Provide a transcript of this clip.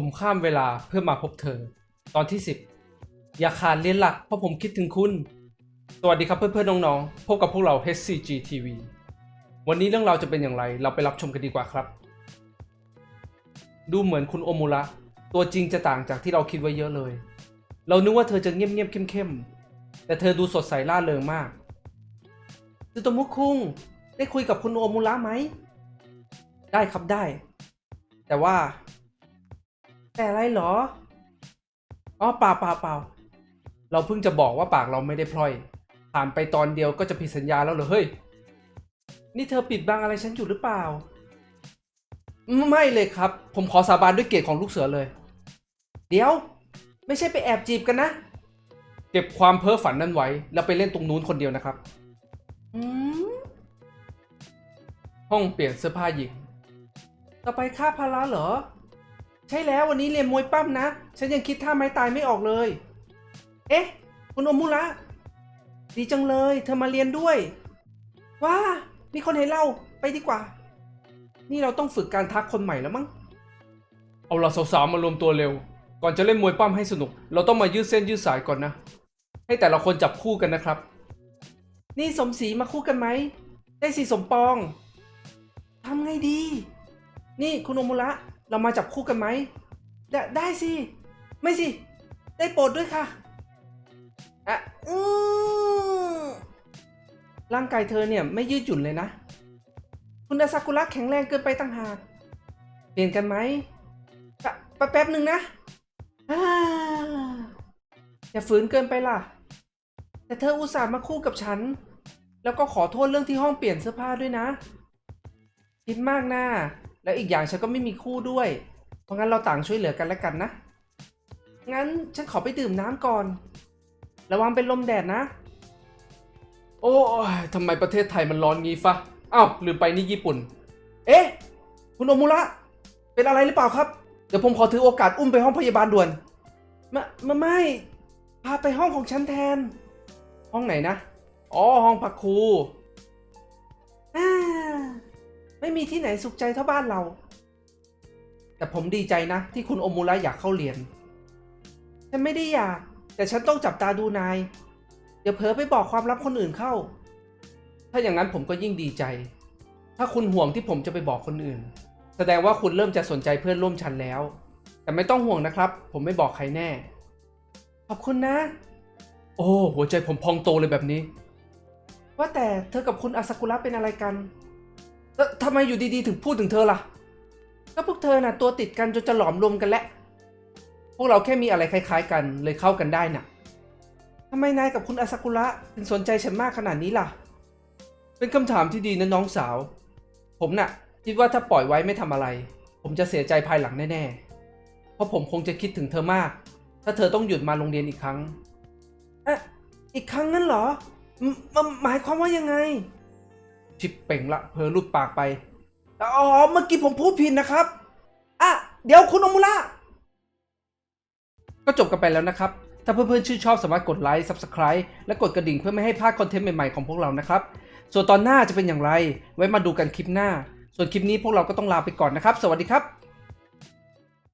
ผมข้ามเวลาเพื่อมาพบเธอ ตอนที่ 10 อย่าขาดเรียนหลักเพราะผมคิดถึงคุณ สวัสดีครับเพื่อนๆน้องๆ พบกับพวกเรา HCG TV วันนี้เรื่องราวจะเป็นอย่างไร เราไปรับชมกันดีกว่าครับ ดูเหมือนคุณโอมุระตัวจริงจะต่างจากที่เราคิดไว้เยอะเลย เรานึกว่าเธอจะเงียบๆเข้มๆแต่เธอดูสดใสร่าเริงมากซูโตมุคุงได้คุยกับคุณโอมุระไหม ได้ครับได้ แต่ว่า แต่อะไรเหรอ อ๋อเปล่าเปล่าเปล่าเราเพิ่งจะบอกว่าปากเราไม่ได้พลอย ผ่านไปตอนเดียวก็จะผิดสัญญาแล้วเหรอเฮ้ย นี่เธอปิดบังอะไรฉันอยู่หรือเปล่า ไม่เลยครับ ผมขอสาบานด้วยเกียรติของลูกเสือเลย เดี๋ยว ไม่ใช่ไปแอบจีบกันนะ เก็บความเพ้อฝันนั้นไว้ แล้วไปเล่นตรงนู้นคนเดียวนะครับอืมห้องเปลี่ยนเสื้อผ้าหญิง ต่อไปค่าพาระเหรอ ใช่แล้ววันนี้เรียนมวยปั้มนะ ฉันยังคิดท่าไม้ตายไม่ออกเลย เอ๊ะ คุณโอมุระ ดีจังเลย เธอมาเรียนด้วย ว้า มีคนเห็นเรา ไปดีกว่า นี่เราต้องฝึกการทักคนใหม่แล้วมั้ง เอาเราสาวๆมารวมตัวเร็ว ก่อนจะเล่นมวยปั้มให้สนุก เราต้องมายืดเส้นยืดสายก่อนนะ ให้แต่ละคนจับคู่กันนะครับ นี่สมศรีมาคู่กันไหม ได้สิสมปอง ทำไงดี นี่คุณโอมุระ เรามาจับคู่กันไหม ได้ได้สิ ไม่สิ ได้โปรดด้วยค่ะอะอือร่างกายเธอเนี่ยไม่ยืดหยุ่นเลยนะ คุณอาซากุระแข็งแรงเกินไปตั้งหาก เปลี่ยนกันไหมแป๊บแป๊บหนึ่งนะอ่าอย่าฝืนเกินไปล่ะ แต่เธออุตส่าห์มาคู่กับฉัน แล้วก็ขอโทษเรื่องที่ห้องเปลี่ยนเสื้อผ้าด้วยนะ คิดมากนะ แล้วอีกอย่างฉันก็ไม่มีคู่ด้วย เพราะงั้นเราต่างช่วยเหลือกันแล้วกันนะ งั้นฉันขอไปดื่มน้ำก่อน ระวังเป็นลมแดดนะ โอ้ยทำไมประเทศไทยมันร้อนงี้ฟะอ้าวลืมไปนี่ญี่ปุ่น เอ๊ะ คุณโอมุระ เป็นอะไรหรือเปล่าครับ เดี๋ยวผมขอถือโอกาสอุ้มไปห้องพยาบาลด่วนมามาไม่ พาไปห้องของฉันแทน ห้องไหนนะ อ๋อ ห้องพักครู ไม่มีที่ไหนสุขใจเท่าบ้านเรา แต่ผมดีใจนะ ที่คุณโอมุระอยากเข้าเรียน ฉันไม่ได้อยาก แต่ฉันต้องจับตาดูนาย เดี๋ยวเผลอไปบอกความลับคนอื่นเข้า ถ้าอย่างนั้นผมก็ยิ่งดีใจ ถ้าคุณห่วงที่ผมจะไปบอกคนอื่น แสดงว่าคุณเริ่มจะสนใจเพื่อนร่วมชั้นแล้ว แต่ไม่ต้องห่วงนะครับ ผมไม่บอกใครแน่ ขอบคุณนะ โอ้หัวใจผมพองโตเลยแบบนี้ ว่าแต่เธอกับคุณอาซากุระเป็นอะไรกัน เอ่อทำไมอยู่ดีๆ ถึงพูดถึงเธอล่ะ ก็พวกเธอน่ะตัวติดกันจนจะหลอมรวมกันแล้ว พวกเราแค่มีอะไรคล้าย ๆ กันเลยเข้ากันได้น่ะทำไมนายกับคุณอาซากุระถึงสนใจฉันมากขนาดนี้ล่ะ เป็นคำถามที่ดีนะน้องสาว ผมน่ะ คิดว่าถ้าปล่อยไว้ไม่ทำอะไร ผมจะเสียใจภายหลังแน่ๆ เพราะผมคงจะคิดถึงเธอมาก ถ้าเธอต้องหยุดมาโรงเรียนอีกครั้งอะอีกครั้งนั้นเหรอมมหมายความว่ายังไง ชิปเป่งละเพอรูดปากไป อ๋อ เมื่อกี้ผมพูดผิดนะครับ อะ เดี๋ยวคุณอมุระก็จบกันไปแล้วนะครับ ถ้าเพื่อนๆชื่นชอบสามารถกดไลค์ Subscribe และกดกระดิ่งเพื่อไม่ให้พลาดคอนเทนต์ใหม่ๆของพวกเรานะครับ ส่วนตอนหน้าจะเป็นอย่างไร ไว้มาดูกันคลิปหน้า ส่วนคลิปนี้พวกเราก็ต้องลาไปก่อนนะครับ สวัสดีครับ